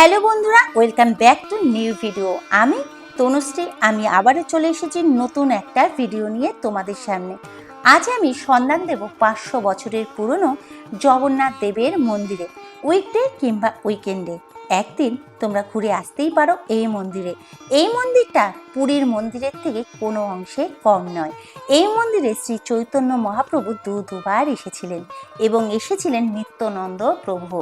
Hello বন্ধুরা, welcome back to new video. আমি তনুশ্রী, আমি আবারও চলে এসেছি নতুন একটা ভিডিও নিয়ে তোমাদের সামনে। আজ আমি সন্ধান দেব পাঁচশো বছরের পুরনো জগন্নাথ দেবের মন্দিরে, উইকডে কিংবা উইকেন্ডে। একদিন তোমরা ঘুরে আসতেই পারো এই মন্দিরে। এই মন্দিরটা পুরীর মন্দিরের থেকে কোনো অংশে কম নয়। এই মন্দিরে শ্রী চৈতন্য মহাপ্রভু দু দুবার এসেছিলেন এবং এসেছিলেন নিত্যানন্দ প্রভু।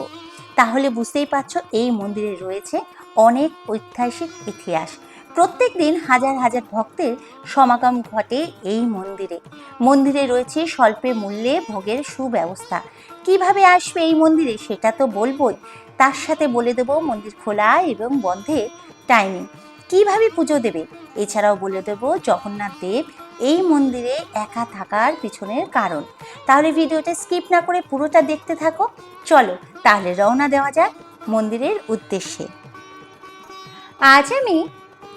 তাহলে বুঝতেই পারছ এই মন্দিরে রয়েছে অনেক ঐতিহাসিক ইতিহাস। প্রত্যেক দিন হাজার হাজার ভক্তের সমাগম ঘটে এই মন্দিরে। মন্দিরে রয়েছে স্বল্পে মূল্যে ভোগের সুব্যবস্থা। কীভাবে আসবে এই মন্দিরে সেটা তো বলবই। তার সাথে বলে দেব মন্দির খোলা এবং বন্ধের টাইমিং কীভাবে পুজো দেবে? এছাড়াও বলে দেব জগন্নাথ দেব এই মন্দিরে একা থাকার পিছনের কারণ। তাহলে ভিডিওটা স্কিপ না করে পুরোটা দেখতে থাকো। চলো তাহলে রওনা দেওয়া যাক মন্দিরের উদ্দেশ্যে। আজ আমি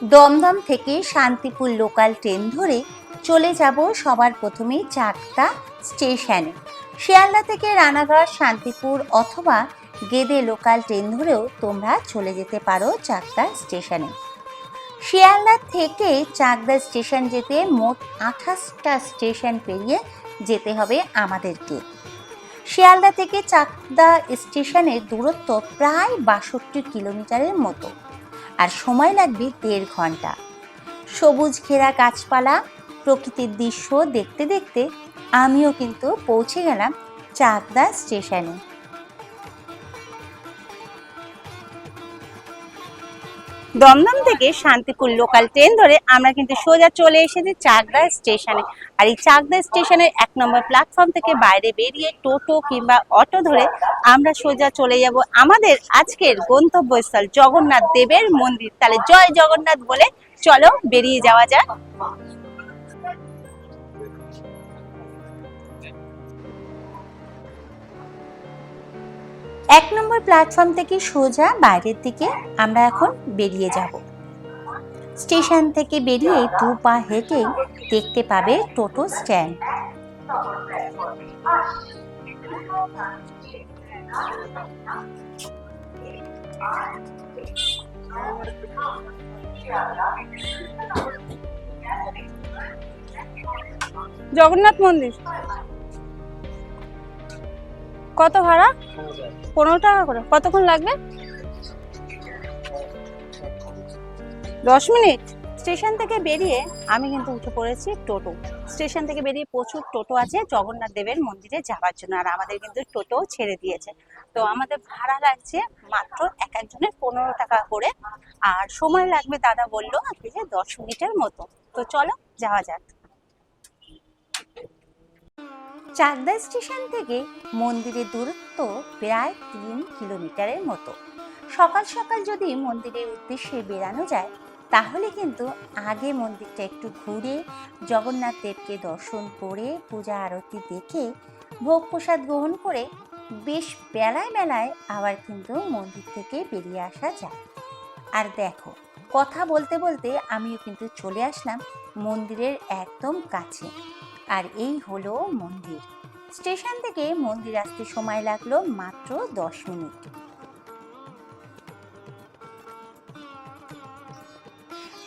দমদম থেকে শান্তিপুর লোকাল ট্রেন ধরে চলে যাব সবার প্রথমে চাকদা স্টেশনে। শিয়ালদা থেকে রানাঘাট, শান্তিপুর অথবা গেদে লোকাল ট্রেন ধরেও তোমরা চলে যেতে পারো চাকদা স্টেশনে। শিয়ালদা থেকে চাকদা স্টেশন যেতে মোট আঠাশটা স্টেশন পেরিয়ে যেতে হবে আমাদেরকে। শিয়ালদা থেকে চাকদা স্টেশনের দূরত্ব প্রায় বাষট্টি কিলোমিটারের মতো, আর সময় লাগবে দেড় ঘণ্টা। সবুজ ঘেরা গাছপালা, প্রকৃতির দৃশ্য দেখতে দেখতে আমিও কিন্তু পৌঁছে গেলাম চাকদা স্টেশনে। দমদম থেকে শান্তিপুর লোকাল ট্রেন ধরে আমরা কিন্তু সোজা চলে এসেছি চাকদা স্টেশনে। আর এই চাকদা স্টেশনের এক নম্বর প্ল্যাটফর্ম থেকে বাইরে বেরিয়ে টোটো কিংবা অটো ধরে আমরা সোজা চলে যাব আমাদের আজকের গন্তব্যস্থল জগন্নাথ দেবের মন্দির। তাহলে জয় জগন্নাথ বলে চলো বেরিয়ে যাওয়া যাক। এক নম্বর প্ল্যাটফর্ম থেকে সোজা বাইরের দিকে আমরা এখন বেরিয়ে যাব। স্টেশন থেকে বেরিয়ে দু পা হেঁটে দেখতে পাবে টোটো স্ট্যান্ড। জগন্নাথ মন্দির। কত ভাড়া? পনেরো টাকা করে। কতক্ষণ লাগবে? দশ মিনিট। স্টেশন থেকে বেরিয়ে আমি কিন্তু উঠে পড়েছি টোটো। স্টেশন থেকে বেরিয়ে প্রচুর টোটো আছে জগন্নাথ দেবের মন্দিরে যাওয়ার জন্য, আর আমাদের কিন্তু টোটো ছেড়ে দিয়েছে। তো আমাদের ভাড়া লাগছে মাত্র এক একজনের পনেরো টাকা করে। আর সময় লাগবে, দাদা বলল যে দশ মিনিটের মতো। তো চলো, যাওয়া যাক। চাকদা স্টেশন থেকে মন্দিরের দূরত্ব প্রায় তিন কিলোমিটারের মতো। সকাল সকাল যদি মন্দিরের উদ্দেশ্যে বেরানো যায়, তাহলে কিন্তু আগে মন্দিরটা একটু ঘুরে জগন্নাথ দেবকে দর্শন করে, পূজা আরতি দেখে, ভোগ প্রসাদ গ্রহণ করে বেশ বেলায় বেলায় আবার কিন্তু মন্দির থেকে বেরিয়ে আসা যায়। আর দেখো, কথা বলতে বলতে আমিও কিন্তু চলে আসলাম মন্দিরের একদম কাছে। আর এই হলো মন্দির। স্টেশন থেকে মন্দির আসতে সময় লাগল মাত্র দশ মিনিট।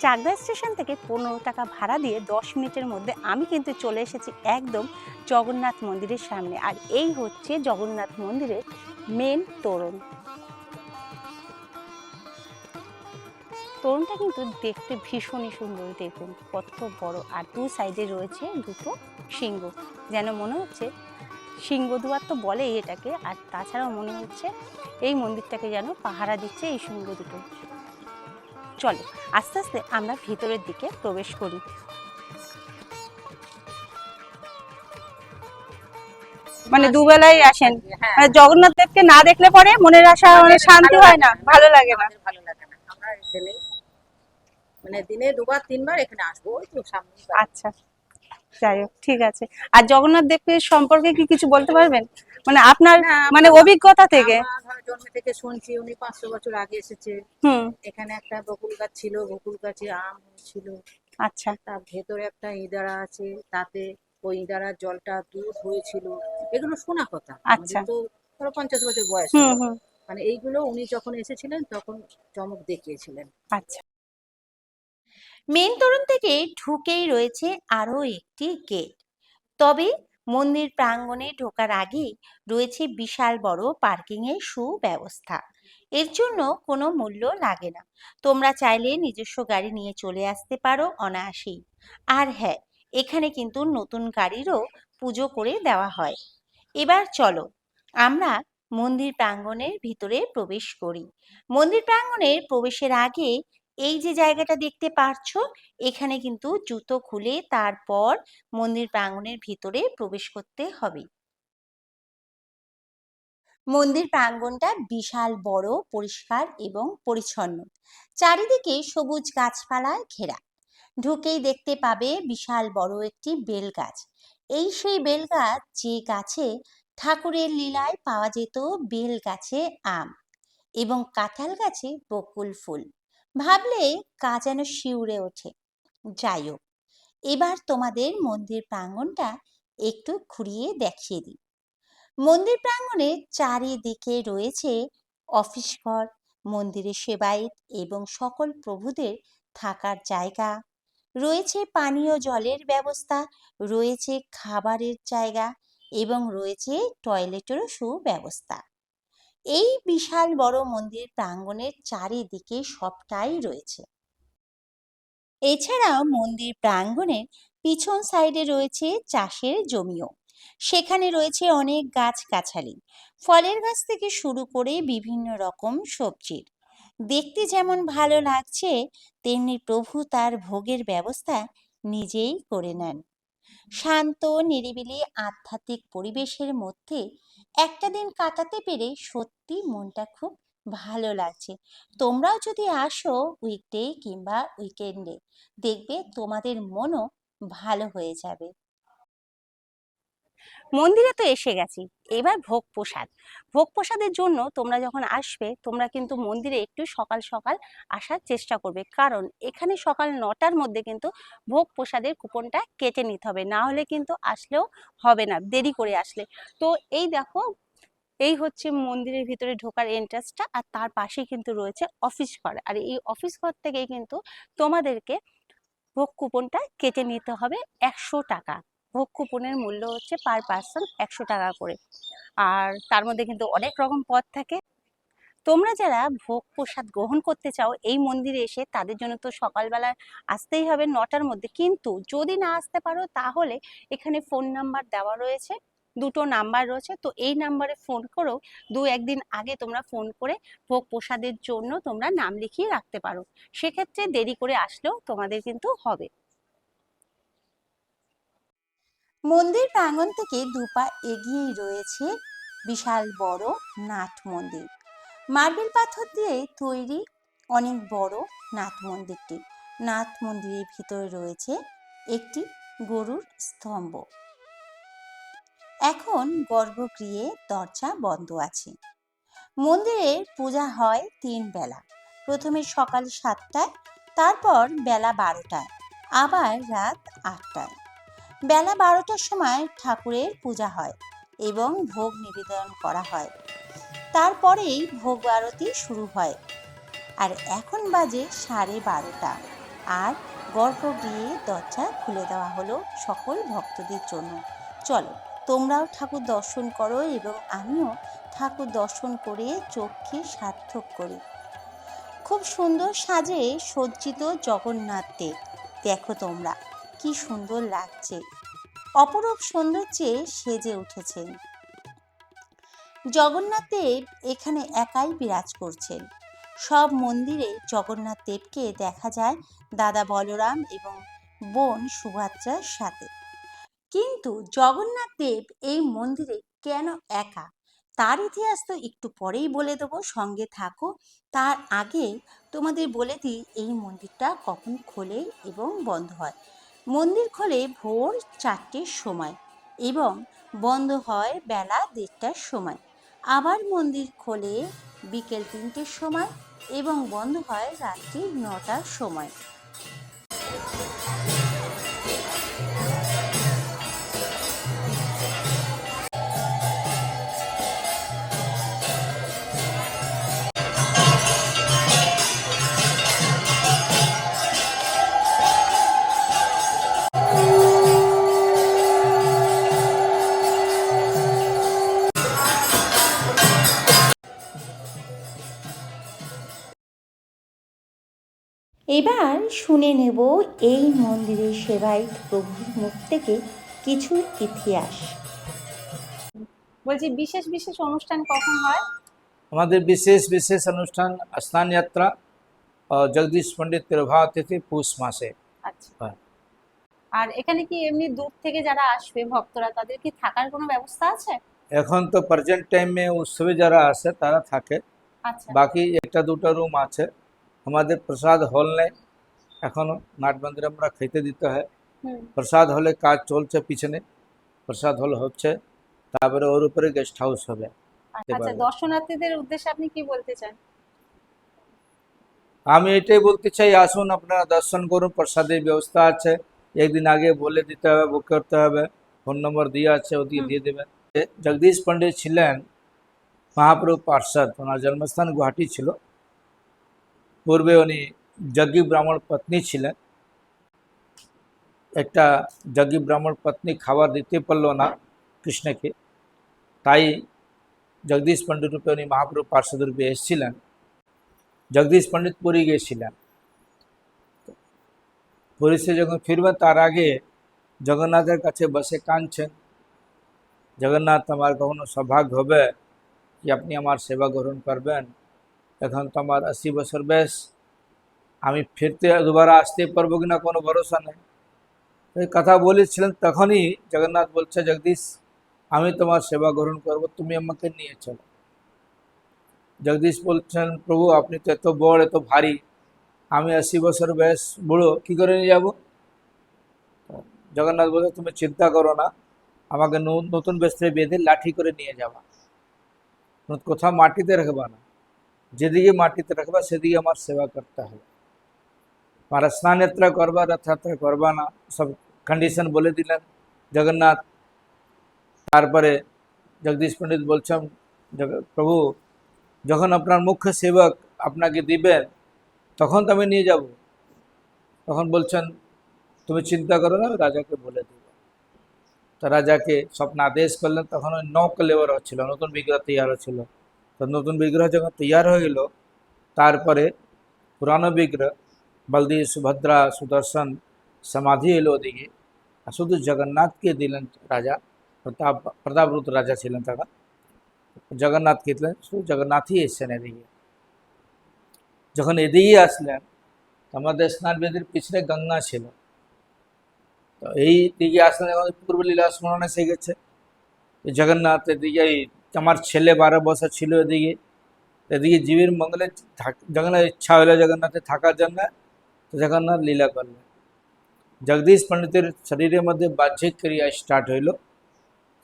চাকদা স্টেশন থেকে পনেরো টাকা ভাড়া দিয়ে দশ মিনিটের মধ্যে আমি কিন্তু চলে এসেছি একদম জগন্নাথ মন্দিরের সামনে। আর এই হচ্ছে জগন্নাথ মন্দিরের মেন তোরণ। তোরণটা কিন্তু দেখতে ভীষণই সুন্দর দেখুন, কত বড়। আর দু সাইডে রয়েছে দুটো সিংহ। যেন মনে হচ্ছে সিংহদুয়ার তো বলেই এটাকে আর তাছাড়াও মনে হচ্ছে এই মন্দিরটাকে যেন পাহারা দিচ্ছে এই সিংহ দুটো। চলো আস্তে আস্তে আমরা ভিতরের দিকে প্রবেশ করি। মানে দুবেলাই আসেন। মানে জগন্নাথ দেবকে না দেখলে পরে মনের আশা মানে শান্তি হয় না ভালো লাগে না। ভালো লাগে না। আমরা এখানে মানে দিনে দুবার তিনবার এখানে আসব ওই তো সামনে আচ্ছা। যাই হোক ঠিক আছে। আর জগন্নাথ দেবকে সম্পর্কে কি কিছু বলতে পারবেন? মানে আপনার মানে অভিজ্ঞতা থেকে। জন্ম থেকে শুনছি উনি পাঁচশো বছর আগে এসেছে। এখানে একটা বকুল গাছ ছিল বকুল গাছে আম ছিল আচ্ছা। তার ভেতরে একটা ইদারা আছে তাতে ওই ইদারার জলটা দুধ হয়েছিল। এগুলো শোনা কথা। আচ্ছা। তো ধরো পঞ্চাশ বছর বয়স মানে এইগুলো উনি যখন এসেছিলেন তখন চমক দেখিয়েছিলেন। আচ্ছা। মেন তোরণ থেকে ঢুকেই রয়েছে আরও একটি গেট। তবে মন্দির প্রাঙ্গণে ঢোকার আগেই রয়েছে বিশাল বড় পার্কিংয়ের সুব্যবস্থা। এর জন্য কোনো মূল্য লাগে না। তোমরা চাইলে নিজস্ব গাড়ি নিয়ে চলে আসতে পারো অনায়াসেই। আর হ্যাঁ এখানে কিন্তু নতুন গাড়িরও পুজো করে দেওয়া হয়। এবার চলো, আমরা মন্দির প্রাঙ্গণের ভিতরে প্রবেশ করি। মন্দির প্রাঙ্গণের প্রবেশের আগে এই যে জায়গাটা দেখতে পারছ, এখানে কিন্তু জুতো খুলে তারপর মন্দির প্রাঙ্গণের ভিতরে প্রবেশ করতে হবে। মন্দির প্রাঙ্গণটা বিশাল, বড়, পরিষ্কার এবং পরিচ্ছন্ন। চারিদিকে সবুজ গাছপালায় ঘেরা। ঢুকেই দেখতে পাবে বিশাল, বড় একটি বেল গাছ। এই সেই বেল গাছ যে গাছে ঠাকুরের লীলায় পাওয়া যেত বেল গাছে আম এবং কাঁঠাল গাছে বকুল ফুল। ভাবলে গা যেন শিউরে ওঠে। যাই হোক এবার তোমাদের মন্দির প্রাঙ্গণটা একটু ঘুরিয়ে দেখিয়ে দিই। মন্দির প্রাঙ্গণের চারিদিকে রয়েছে অফিস ঘর, মন্দিরের সেবায়েত এবং সকল প্রভুদের থাকার জায়গা। রয়েছে পানীয় জলের ব্যবস্থা, রয়েছে খাবারের জায়গা এবং রয়েছে টয়লেটেরও সুব্যবস্থা। এই বিশাল বড় মন্দির প্রাঙ্গণের চারিদিকে সবটাই রয়েছে। এছাড়াও মন্দির প্রাঙ্গণের পিছন সাইডে রয়েছে চাষের জমিও। সেখানে রয়েছে অনেক গাছগাছালি ফলের গাছ থেকে শুরু করে বিভিন্ন রকম সবজির। দেখতে যেমন ভালো লাগছে, তেমনি প্রভু তার ভোগের ব্যবস্থা নিজেই করে নেন। শান্ত, নিরিবিলি, আধ্যাত্মিক পরিবেশের মধ্যে একটা দিন কাটাতে পেরে সত্যি মনটা খুব ভালো লাগছে। তোমরাও যদি আসো উইকডে কিংবা উইকেন্ডে দেখবে তোমাদের মনও ভালো হয়ে যাবে। মন্দিরে তো এসে গেছি। এবার ভোগ প্রসাদ। ভোগ প্রসাদের জন্য তোমরা যখন আসবে, তোমরা কিন্তু মন্দিরে একটু সকাল সকাল আসার চেষ্টা করবে। কারণ এখানে সকাল নটার মধ্যে কিন্তু ভোগ প্রসাদের কুপনটা কেটে নিতে হবে। না হলে কিন্তু আসলেও হবে না, দেরি করে আসলে। তো এই দেখো, এই হচ্ছে মন্দিরের ভিতরে ঢোকার এন্ট্রান্সটা আর তার পাশেই কিন্তু রয়েছে অফিস ঘর। আর এই অফিস ঘর থেকেই কিন্তু তোমাদেরকে ভোগ কুপনটা কেটে নিতে হবে একশো টাকা। ভোগ কুপনের মূল্য হচ্ছে পার পার্সন একশো টাকা করে। আর তার মধ্যে কিন্তু অনেক রকম পদ থাকে। তোমরা যারা ভোগ প্রসাদ গ্রহণ করতে চাও, এই মন্দিরে এসে তাদের জন্য তো সকালবেলা আসতেই হবে নটার মধ্যে। কিন্তু যদি না আসতে পারো, তাহলে এখানে ফোন নাম্বার দেওয়া রয়েছে, দুটো নাম্বার রয়েছে। তো এই নাম্বারে ফোন করেও দু একদিন আগে তোমরা ফোন করে ভোগ প্রসাদের জন্য তোমরা নাম লিখিয়ে রাখতে পারো। সেক্ষেত্রে দেরি করে আসলেও তোমাদের কিন্তু হবে। মন্দির প্রাঙ্গণ থেকে দুপা এগিয়েই রয়েছে বিশাল বড় নাট মন্দির। মার্বেল পাথর দিয়ে তৈরি অনেক বড় নাট মন্দিরটি। নাট মন্দিরের ভিতরে রয়েছে একটি গরুর স্তম্ভ। এখন গর্ভগৃহে দরজা বন্ধ আছে। মন্দিরের পূজা হয় তিন বেলা। প্রথমে সকাল সাতটায়, তারপর বেলা বারোটায়, আবার রাত আটটায়। বেলা বারোটার সময় ঠাকুরের পূজা হয় এবং ভোগ নিবেদন করা হয়। তারপরেই ভোগ আরতি শুরু হয়। আর এখন বাজে সাড়ে বারোটা। আর গর্ভগৃহে দরজা খুলে দেওয়া হলো সকল ভক্তদের জন্য। চলো, তোমরাও ঠাকুর দর্শন করো এবং আমিও ঠাকুর দর্শন করে চোখকে সার্থক করি। খুব সুন্দর সাজে সজ্জিত জগন্নাথ দেব দেখো তোমরা। কি সুন্দর লাগছে। অপরূপ সৌন্দর্যে সেজে উঠেছেন। জগন্নাথ দেব এখানে একাই বিরাজ করছেন। সব মন্দিরে জগন্নাথ দেবকে দেখা যায় দাদা বলরাম এবং বোন সুভদ্রার সাথে। কিন্তু জগন্নাথ দেব এই মন্দিরে কেন একা? তার ইতিহাস তো একটু পরেই বলে দেবো, সঙ্গে থাকো। তার আগে তোমাদের বলে দিই, এই মন্দিরটা কখন খোলে এবং বন্ধ হয়। মন্দির খোলে ভোর চারটের সময় এবং বন্ধ হয় বেলা দেড়টার সময়। আবার মন্দির খোলে বিকেল তিনটের সময় এবং বন্ধ হয় রাত্রি নটার সময়। এবার শুনে নেব এই মন্দিরের সেবায়িত প্রভুর মুখ থেকে কিছু ইতিহাস। বলছি বিশেষ বিশেষ অনুষ্ঠান কখন হয়? আমাদের বিশেষ বিশেষ অনুষ্ঠান স্নান যাত্রা জগদীশ পণ্ডিত প্রভাত তিথি পৌষ মাসে। আচ্ছা। আর এখানে কি এমনি দূর থেকে যারা আসবে ভক্তরা তাদের কি থাকার কোনো ব্যবস্থা আছে? এখন তো প্রেজেন্ট টাইমে উৎসবে যারা আসে তারা থাকে। আচ্ছা। বাকি একটা দুটো রুম আছে। আমাদের প্রসাদ হল নেই এখনও নাট মন্দিরে আমরা খেতে দিতে হয় প্রসাদ হলে কাজ চলছে পিছনে প্রসাদ হল হচ্ছে তারপরে ওর উপরে গেস্ট হাউস হবে আচ্ছা দর্শনার্থীদের উদ্দেশ্যে আপনি কি বলতে চান? আমি এটাই বলতে চাই আসুন আপনারা দর্শন করুন প্রসাদের ব্যবস্থা আছে। একদিন আগে বলে দিতে হবে বুক করতে হবে ফোন নম্বর দেওয়া আছে ওদিকে। দিয়ে দেবেন। জগদীশ পণ্ডিত ছিলেন মহাপ্রভু পার্ষদ ওনার জন্মস্থান গুয়াহাটি ছিল। পূর্বে উনি যজ্ঞী ব্রাহ্মণ পত্নী ছিলেন। একটা যজ্ঞী ব্রাহ্মণ পত্নী খাবার দিতে পারল না কৃষ্ণকে। তাই জগদীশ পণ্ডিত রূপে উনি মহাপ্রভু পার্ষদ রূপে এসেছিলেন। জগদীশ পণ্ডিত পুরী গিয়েছিলেন। পুরী সে যখন ফিরবেন তার আগে জগন্নাথের কাছে বসে কাঁদছেন। জগন্নাথ আমার কখনো সৌভাগ্য হবে কি আপনি আমার সেবা গ্রহণ করবেন? এখন তো আমার আশি বছর বয়স। আমি ফিরতে দুবারা আসতে পারব কিনা কোনো ভরসা নেই। কথা বলেছিলেন তখনই জগন্নাথ বলছে, জগদীশ, আমি তোমার সেবা গ্রহণ করব, তুমি আমাকে নিয়ে চলো। জগদীশ বলছেন, প্রভু, আপনি তো এত বড়, এত ভারী। আমি আশি বছর বয়স বুড়ো, কী করে নিয়ে যাব? জগন্নাথ বলছে, তুমি চিন্তা করো না, আমাকে নতুন বস্ত্রে বেঁধে লাঠি করে নিয়ে যাবা। কোথাও মাটিতে রাখবা না। যেদিকে মাটিতে রাখবা, সেদিকে আমার সেবা করতে হবে। আর স্নান যাত্রা করবা, রথযাত্রা করবা না, সব কন্ডিশন বলে দিলেন জগন্নাথ। তারপরে জগদীশ পণ্ডিত বলছেন প্রভু, যখন আপনার মুখ্য সেবক আপনাকে দিবেন তখন তো আমি নিয়ে যাব। তখন বলছেন, তুমি চিন্তা করো না, রাজাকে বলে দেব। তো রাজাকে স্বপ্ন আদেশ করলেন তখন ওই নৌক লেবার হচ্ছিল, নতুন বিগ্রহ তৈয়ার হচ্ছিল তো নতুন বিগ্রহ যখন তৈয়ার হয়ে গেল, তারপরে পুরানো বিগ্রহ, বলদি সুভদ্রা সুদর্শন সমাধি এলো ওদিকে। আর শুধু জগন্নাথকে দিলেন রাজা, প্রতাপ প্রতাপরুত রাজা ছিলেন তারা। জগন্নাথকে দিলেন? শুধু জগন্নাথই এসছেন এদিকে। যখন এদিকে আসলেন আমাদের স্নান বেদির পিছনে গঙ্গা ছিল। তো এই দিকে আসলেন পূর্ব লীলা স্মরণ এসে গেছে, এই জগন্নাথ এদিকে এই আমার ছেলে বারো বছর ছিল এদিকে এদিকে জীবের মঙ্গলে জগন্নাথ ইচ্ছা হলো জগন্নাথে থাকার জন্য জগন্নাথ লীলা করলেন। জগদীশ পণ্ডিতের শরীরের মধ্যে বাহ্যিক ক্রিয়া স্টার্ট হইল।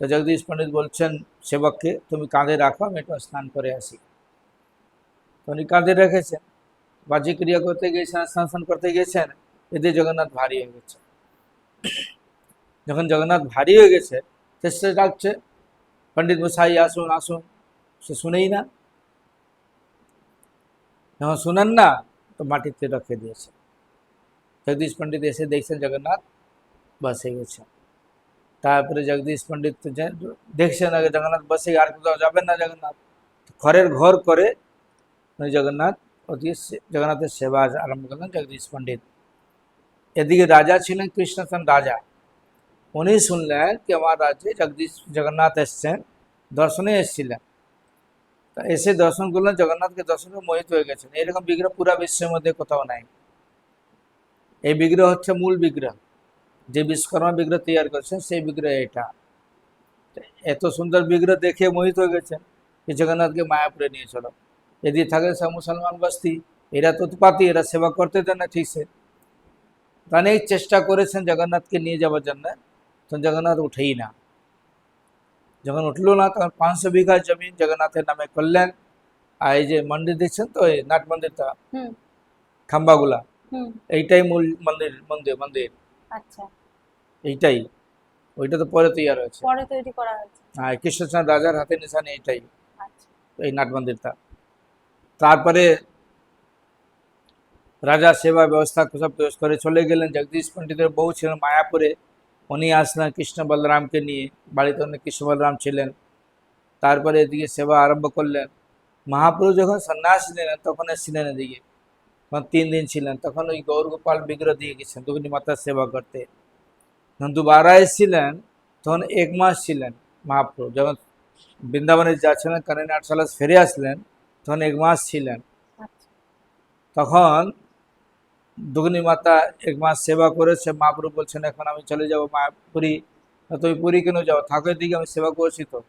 তো জগদীশ পণ্ডিত বলছেন, সেবককে তুমি কাঁধে রাখো, আমি একটু স্নান করে আসি। উনি কাঁধে রেখেছেন। বাহ্যিক ক্রিয়া করতে গিয়েছেন, স্নান করতে গিয়েছেন, এতে জগন্নাথ ভারী হয়ে গেছে। যখন জগন্নাথ ভারী হয়ে গেছে সে ডাকছে পণ্ডিত মশাই আসুন আসুন সে শুনেই না যখন শুনেন না তো মাটিতে রেখে দিয়েছে জগদীশ পণ্ডিত এসে দেখছেন জগন্নাথ বসে গেছে তারপরে জগদীশ পণ্ডিত দেখছেন আগে জগন্নাথ বসে আর কোথাও যাবেন না জগন্নাথ ঘরের ঘর করে জগন্নাথ অতি জগন্নাথের সেবা আরম্ভ করলেন জগদীশ পণ্ডিত এদিকে রাজা ছিলেন কৃষ্ণসেন রাজা উনি শুনলেন কি আমার রাজ্যে জগদীশ জগন্নাথ এসছেন, দর্শনে এসেছিলেন। তা এসে দর্শন করলেন, জগন্নাথকে দর্শনে মোহিত হয়ে গেছেন। এরকম বিগ্রহ পুরা বিশ্বের মধ্যে কোথাও নাই। এই বিগ্রহ হচ্ছে মূল বিগ্রহ। যে বিশ্বকর্মা বিগ্রহ তৈরি করেছেন, সেই বিগ্রহ এটা। এত সুন্দর বিগ্রহ দেখে মোহিত হয়ে গেছেন যে জগন্নাথকে মায়াপুরে নিয়ে চলো। যদি থাকে সব মুসলমান বস্তি। এরা তো উৎপাতি, এরা সেবা করতে দেন না, ঠিক সে। অনেক চেষ্টা করেছেন জগন্নাথকে নিয়ে যাওয়ার জন্য। তো জগন্নাথ উঠেই না যখন উঠল না তখন পাঁচশো বিঘা জমিন জগন্নাথের নামে করলেন আর এই যে মন্দির দেখছেন তো এই নাট মন্দিরটা খাম্বাগুলা এইটাই মূল মন্দির মন্দির মন্দির আচ্ছা এইটাই ওইটা তো পরে তৈরি হয়েছে পরে তৈরি করা হয়েছে আর কৃষ্ণচন্দ্র রাজার হাতে নিশানি এইটাই এই নাট মন্দিরটা তারপরে রাজা সেবা ব্যবস্থা সব করে চলে গেলেন। জগদীশ পণ্ডিতের বউ ছিলেন মায়াপুরে। উনি আসলেন কৃষ্ণ বলরামকে নিয়ে বাড়িতে অনেক কৃষ্ণ বলরাম ছিলেন। তারপরে এদিকে সেবা আরম্ভ করলেন। মহাপুরু যখন সন্ন্যাস নিলেন তখন এসেছিলেন এদিকে। তখন তিন দিন ছিলেন। তখন ওই গৌরগোপাল বিগ্রহ দিয়ে গেছেন দুগুনি মাতার সেবা করতে। যখন দুবারা এসেছিলেন তখন এক মাস ছিলেন মহাপ্রভু। যখন বৃন্দাবনে যাচ্ছিলেন কারণ আট সালে ফিরে আসলেন তখন এক মাস ছিলেন। তখন দুগ্নি মাতা এক মাস সেবা করেছে মহাপ্রভু বলছেন এখন আমি চলে যাব মা পুরী। তুমি পুরী কেন যাও? ঠাকুরের দিকে আমি সেবা করছি তো।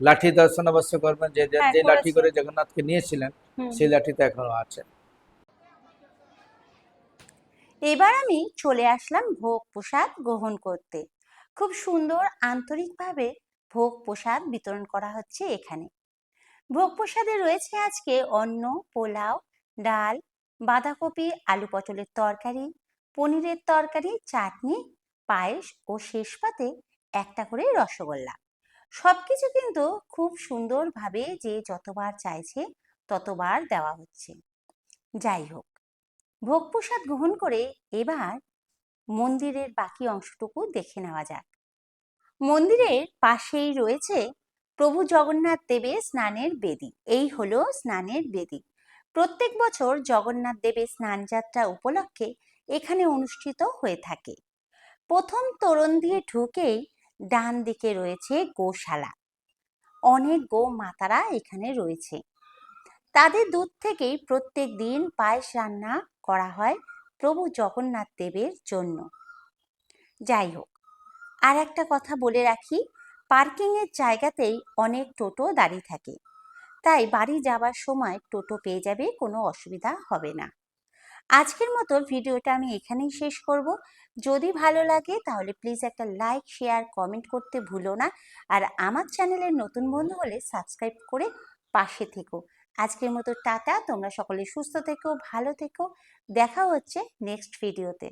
লাঠি দর্শন অবশ্য করবেন যে যে- হ্যাঁ, লাঠি করে জগন্নাথকে নিয়েছিলেন। সেই লাঠিটা এখনও আছে। এবার আমি চলে আসলাম ভোগ প্রসাদ গ্রহণ করতে। খুব সুন্দর আন্তরিকভাবে ভোগ প্রসাদ বিতরণ করা হচ্ছে এখানে। ভোগ প্রসাদে রয়েছে আজকে অন্ন পোলাও ডাল বাঁধাকপি, আলু পটলের তরকারি, পনিরের তরকারি, চাটনি, পায়েস ও শেষ পাতে একটা করে রসগোল্লা। সব কিছু কিন্তু খুব সুন্দরভাবে যে যতবার চাইছে ততবার দেওয়া হচ্ছে। যাই হোক, ভোগ প্রসাদ গ্রহণ করে এবার মন্দিরের বাকি অংশটুকু দেখে নেওয়া যাক। মন্দিরের পাশেই রয়েছে প্রভু জগন্নাথ দেবের স্নানের বেদি। এই হলো স্নানের বেদি। প্রত্যেক বছর জগন্নাথ দেবের স্নানযাত্রা উপলক্ষে এখানে অনুষ্ঠিত হয়ে থাকে। প্রথম তোরণ দিয়ে ঢুকেই ডান দিকে রয়েছে গোশালা। অনেক গো মাতারা এখানে রয়েছে। তাদের দুধ থেকেই প্রত্যেক দিন পায়েস রান্না করা হয় প্রভু জগন্নাথ দেবের জন্য। যাই হোক আর একটা কথা বলে রাখি, পার্কিংয়ের জায়গাতেই অনেক টোটো দাঁড়িয়ে থাকে। তাই বাড়ি যাবার সময় টোটো পেয়ে যাবে, কোনো অসুবিধা হবে না। আজকের মতো ভিডিওটা আমি এখানেই শেষ করব। যদি ভালো লাগে তাহলে প্লিজ একটা লাইক শেয়ার কমেন্ট করতে ভুলো না। আর আমার চ্যানেলের নতুন বন্ধু হলে সাবস্ক্রাইব করে পাশে থেকো। আজকের মতো টাটা, তোমরা সকলে সুস্থ থেকো, ভালো থেকো। দেখা হচ্ছে নেক্সট ভিডিওতে